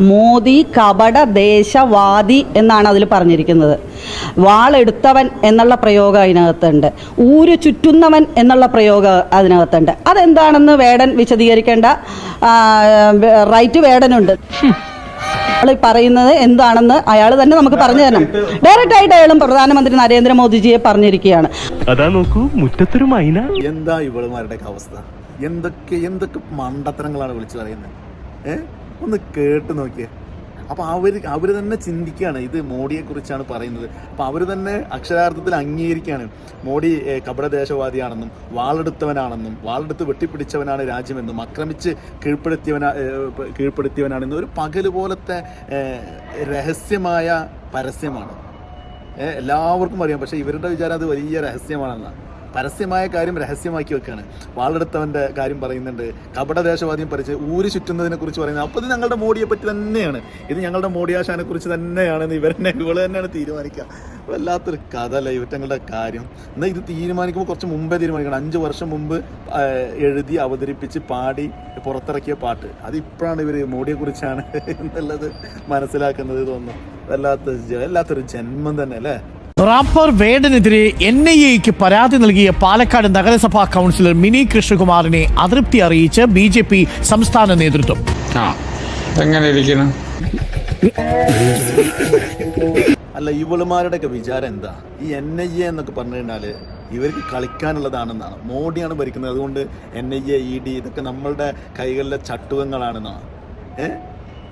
മോദി കപട ദേശവാദി എന്നാണ് അതിൽ പറഞ്ഞിരിക്കുന്നത്. വാളെടുത്തവൻ എന്നുള്ള പ്രയോഗം അതിനകത്തുണ്ട്. ഊര് ചുറ്റുന്നവൻ എന്നുള്ള പ്രയോഗം അതിനകത്തുണ്ട്. അതെന്താണെന്ന് വേടൻ വിശദീകരിക്കേണ്ട റൈറ്റ് വേടനുണ്ട്. അയാൾ പറയുന്നത് എന്താണെന്ന് അയാൾ തന്നെ നമുക്ക് പറഞ്ഞു തരണം. ഡയറക്റ്റ് ആയിട്ട് അയാളും പ്രധാനമന്ത്രി നരേന്ദ്രമോദിജിയെ പറഞ്ഞിരിക്കുകയാണ്. അതാ നോക്കൂ മുറ്റത്തൊരു മൈന. എന്താ ഇവളുമാരുടെ അവസ്ഥ? എന്തൊക്കെ എന്തൊക്കെ മണ്ടത്തരങ്ങളാണ് വിളിച്ചു പറയുന്നത്? ഏ? ഒന്ന് കേട്ട് നോക്കിയേ. അപ്പൊ അവർ അവർ തന്നെ ചിന്തിക്കുകയാണ് ഇത് മോഡിയെ കുറിച്ചാണ് പറയുന്നത്. അപ്പൊ അവർ തന്നെ അക്ഷരാർത്ഥത്തിൽ അംഗീകരിക്കുകയാണ് മോഡി കപടദേശവാദിയാണെന്നും വാളെടുത്തവനാണെന്നും വാളെടുത്ത് വെട്ടിപ്പിടിച്ചവനാണ് രാജ്യമെന്നും ആക്രമിച്ച് കീഴ്പ്പെടുത്തിയവനാ കീഴ്പ്പെടുത്തിയവനാണെന്നും ഒരു പകൽ പോലത്തെ രഹസ്യമായ പരസ്യമാണ്. എല്ലാവർക്കും അറിയാം. പക്ഷേ ഇവരുടെ വിചാരം അത് വലിയ രഹസ്യമാണെന്നാണ്. പരസ്യമായ കാര്യം രഹസ്യമാക്കി വെക്കുകയാണ് വാളെടുത്തവന്റെ കാര്യം പറയുന്നുണ്ട്. കപടദേശവാദിയും പറിച്ച് ഊര് ചുറ്റുന്നതിനെ കുറിച്ച് പറയുന്നത്. അപ്പോൾ ഇത് ഞങ്ങളുടെ മോഡിയെ പറ്റി തന്നെയാണ്. ഇത് ഞങ്ങളുടെ മോഡിയാശാനെ കുറിച്ച് തന്നെയാണെന്ന് ഇവരെന്നെ ഇവൾ തന്നെയാണ് തീരുമാനിക്കുക വല്ലാത്തൊരു കഥ അല്ല ഇവറ്റങ്ങളുടെ കാര്യം. എന്നാൽ ഇത് തീരുമാനിക്കുമ്പോൾ കുറച്ച് മുമ്പേ തീരുമാനിക്കണം. അഞ്ച് വർഷം മുമ്പ് എഴുതി അവതരിപ്പിച്ച് പാടി പുറത്തിറക്കിയ പാട്ട്. അത് ഇപ്പോഴാണ് ഇവർ മോഡിയെക്കുറിച്ചാണ് എന്നുള്ളത് മനസ്സിലാക്കുന്നത് തോന്നുന്നു. വല്ലാത്ത വല്ലാത്തൊരു ജന്മം തന്നെ അല്ലേ? റാപ്പർ വേടനെതിരെ എൻ ഐ എക്ക് പരാതി നൽകിയ പാലക്കാട് നഗരസഭാ കൗൺസിലർ മിനി കൃഷ്ണകുമാറിനെ അതൃപ്തി അറിയിച്ച് ബി ജെ പി സംസ്ഥാന നേതൃത്വം. ആ എങ്ങനെ ഇരിക്കുന്നു അല്ല ഇവളുമാരുടെയൊക്കെ വിചാരം എന്താ? ഈ എൻ ഐ എ എന്നൊക്കെ പറഞ്ഞു കഴിഞ്ഞാൽ ഇവർക്ക് കളിക്കാനുള്ളതാണെന്നാണ്. മോഡിയാണ് ഭരിക്കുന്നത്. അതുകൊണ്ട് N I A E D ഇതൊക്കെ നമ്മളുടെ കൈകളിലെ ചട്ടുകങ്ങളാണെന്നാണ് ഏ?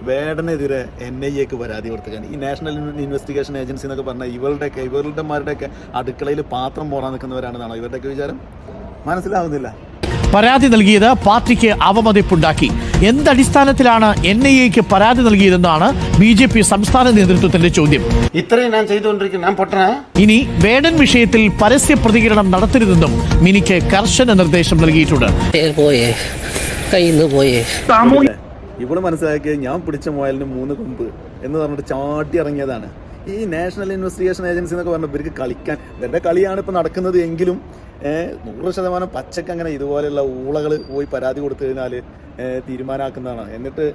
വേടനെതിരെ എൻ ഐ എക്ക് പരാതി കൊടുത്തേക്കാണ് ഈ നാഷണൽ ഇൻവെസ്റ്റിഗേഷൻ ഏജൻസി എന്നൊക്കെ പറഞ്ഞാൽ ഇവരുടെയൊക്കെ ഇവരുടെമാരുടെയൊക്കെ അടുക്കളയിൽ പാത്രം പോറാൻ നിൽക്കുന്നവരാണെന്നാണോ ഇവരുടെയൊക്കെ വിചാരം? മനസ്സിലാവുന്നില്ല. പരാതി നൽകിയത് പാർട്ടിക്ക് അവമതിപ്പുണ്ടാക്കി. എന്തടിസ്ഥാനത്തിലാണ് എൻ ഐ എക്ക് പരാതി നൽകിയതെന്നാണ് ബി ജെ പി സംസ്ഥാന നേതൃത്വത്തിന്റെ ചോദ്യം. ഇത്രയും ഞാൻ ചെയ്തുകൊണ്ടിരിക്കുന്നു. ഇനി വേടൻ വിഷയത്തിൽ പരസ്യ പ്രതികരണം നടത്തരുതെന്നും മിനിക്ക് കർശന നിർദ്ദേശം നൽകിയിട്ടുണ്ട്. പോയേ കയ്യിൽ നിന്ന് പോയേ. സാമൂഹ്യ ഇവൾ മനസ്സിലാക്കിയത് ഞാൻ പിടിച്ച മുയലിന് മൂന്ന് കൊമ്പ് എന്ന് പറഞ്ഞിട്ട് ചാട്ടി ഇറങ്ങിയതാണ്. ഈ നാഷണൽ ഇൻവെസ്റ്റിഗേഷൻ ഏജൻസി എന്നൊക്കെ പറഞ്ഞാൽ ഇവർക്ക് കളിക്കാൻ ഇവരുടെ കളിയാണ് ഇപ്പം നടക്കുന്നത് എങ്കിലും നൂറ് ശതമാനം പച്ചക്ക് അങ്ങനെ ഇതുപോലെയുള്ള ഊളകൾ പോയി പരാതി കൊടുത്തു കഴിഞ്ഞാൽ തീരുമാനമാക്കുന്നതാണ് എന്നിട്ട്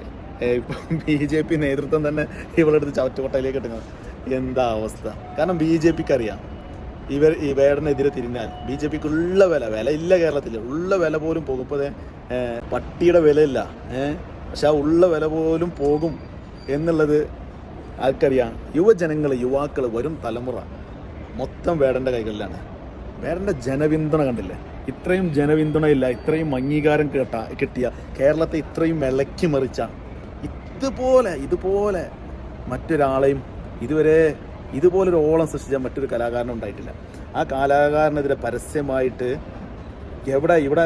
ഇപ്പം ബി ജെ പി നേതൃത്വം തന്നെ ഇവളെടുത്ത് ചവറ്റുകൊട്ടയിലേക്ക് ഇട്ടുന്നത് എന്താ അവസ്ഥ? കാരണം ബി ജെ പിക്ക് അറിയാം ഇവർ ഈ വേടനെതിരെ തിരിഞ്ഞാൽ ബി ജെ പിക്ക് ഉള്ള വില വില ഇല്ല കേരളത്തിൽ ഉള്ള വില പോലും പോകുമ്പോൾ പട്ടിയുടെ വിലയില്ല. ഏഹ് പക്ഷെ ആ ഉള്ള വില പോലും പോകും എന്നുള്ളത് ആർക്കറിയാം. യുവജനങ്ങൾ യുവാക്കൾ വരും തലമുറ മൊത്തം വേടന്റെ കൈകളിലാണ്. വേടന്റെ ജനപിന്തുണ കണ്ടില്ലേ? ഇത്രയും ജനപിന്തുണയില്ല ഇത്രയും അംഗീകാരം കേട്ട കിട്ടിയ കേരളത്തെ ഇത്രയും വിലക്കി മറിച്ച ഇതുപോലെ ഇതുപോലെ മറ്റൊരാളെയും ഇതുവരെ ഇതുപോലൊരു ഓളം സൃഷ്ടിച്ച മറ്റൊരു കലാകാരനും ഉണ്ടായിട്ടില്ല. ആ കലാകാരനെതിരെ പരസ്യമായിട്ട് എവിടെ ഇവിടെ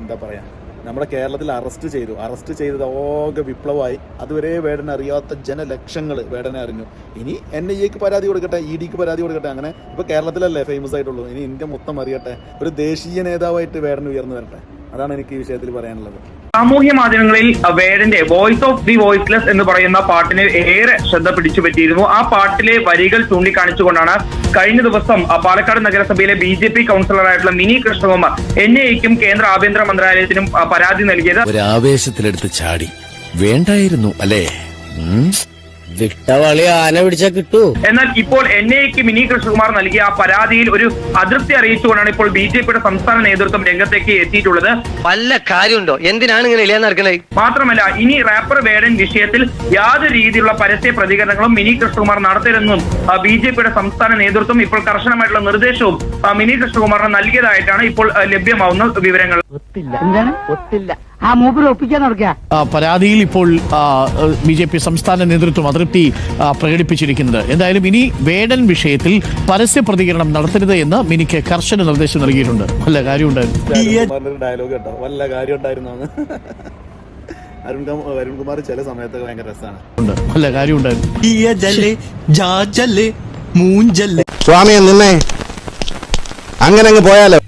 എന്താ പറയുക നമ്മുടെ കേരളത്തിൽ അറസ്റ്റ് ചെയ്തു. അറസ്റ്റ് ചെയ്തത് ഓകെ വിപ്ലവമായി. അതുവരെ വേടനെ അറിയാത്ത ജനലക്ഷങ്ങൾ വേടനെ അറിഞ്ഞു. ഇനി എൻ ഐ എക്ക് പരാതി കൊടുക്കട്ടെ ഇ ഡിക്ക് പരാതി കൊടുക്കട്ടെ അങ്ങനെ ഇപ്പോൾ കേരളത്തിലല്ലേ ഫേമസ് ആയിട്ടുള്ളൂ. ഇനി ഇന്ത്യ മൊത്തം അറിയട്ടെ. ഒരു ദേശീയ നേതാവായിട്ട് വേടൻ ഉയർന്നു വരട്ടെ. അതാണ് എനിക്ക് ഈ വിഷയത്തിൽ പറയാനുള്ളത്. സാമൂഹ്യ മാധ്യമങ്ങളിൽ വേടന്റെ വോയിസ് ഓഫ് ദി വോയിസ്ലെസ് എന്ന് പറയുന്ന പാട്ടിന് ഏറെ ശ്രദ്ധ പിടിച്ചു പറ്റിയിരുന്നു. ആ പാട്ടിലെ വരികൾ ചൂണ്ടിക്കാണിച്ചുകൊണ്ടാണ് കഴിഞ്ഞ ദിവസം ആ, പാലക്കാട് നഗരസഭയിലെ ബി ജെ പി കൗൺസിലറായിട്ടുള്ള മിനി കൃഷ്ണകുമാർ എൻ ഐക്കും കേന്ദ്ര ആഭ്യന്തര മന്ത്രാലയത്തിനും പരാതി നൽകിയത്. ഒരു ആവേശത്തിലെടുത്ത് ചാടി. വേണ്ടായിരുന്നു അല്ലേ? വിട്ടവളി ആന പിടിച്ചാ കിട്ടൂ. എന്നാൽ ഇപ്പോൾ എൻ ഐക്ക് മിനി കൃഷ്ണകുമാർ നൽകിയ ആ പരാതിയിൽ ഒരു അതൃപ്തി അറിയിച്ചുകൊണ്ടാണ് ഇപ്പോൾ ബി ജെ പിയുടെ സംസ്ഥാന നേതൃത്വം രംഗത്തേക്ക് എത്തിയിട്ടുള്ളത്. വല്ല കാര്യമുണ്ടോ? എന്തിനാണ് ഇങ്ങനെ ഇല്ലാന്ന് നടക്കണേ മാത്രമല്ല ഇനി റാപ്പർ വേടൻ വിഷയത്തിൽ യാതൊരു രീതിയിലുള്ള പരസ്യ പ്രതികരണങ്ങളും മിനി കൃഷ്ണകുമാർ നടത്തരുതെന്നും ബി ജെ പിയുടെ സംസ്ഥാന നേതൃത്വം ഇപ്പോൾ കർശനമായിട്ടുള്ള നിർദ്ദേശവും ആ, മിനി കൃഷ്ണകുമാറിന് നൽകിയതായിട്ടാണ് ഇപ്പോൾ ലഭ്യമാവുന്ന വിവരങ്ങൾ. ആ, പരാതിയിൽ ഇപ്പോൾ ബി ജെ പി സംസ്ഥാന നേതൃത്വം അതൃപ്തി പ്രകടിപ്പിച്ചിരിക്കുന്നത്. എന്തായാലും ഇനി വേടൻ വിഷയത്തിൽ പരസ്യ പ്രതികരണം നടത്തരുത് എന്ന് മിനിക്ക് കർശന നിർദ്ദേശം നൽകിയിട്ടുണ്ട്. വല്ല കാര്യമുണ്ടായിരുന്നു? ഡയലോഗ് കേട്ടോ. വല്ല കാര്യം ഉണ്ടായിരുന്നു അരുൺ കുമാർ ചില സമയത്തൊക്കെ ഭയങ്കര രസമാണ് ഉണ്ട്. വല്ല കാര്യമുണ്ടായിരുന്നു? സ്വാമിയെ നിന്നെ അങ്ങനെ അങ്ങ് പോയാലോ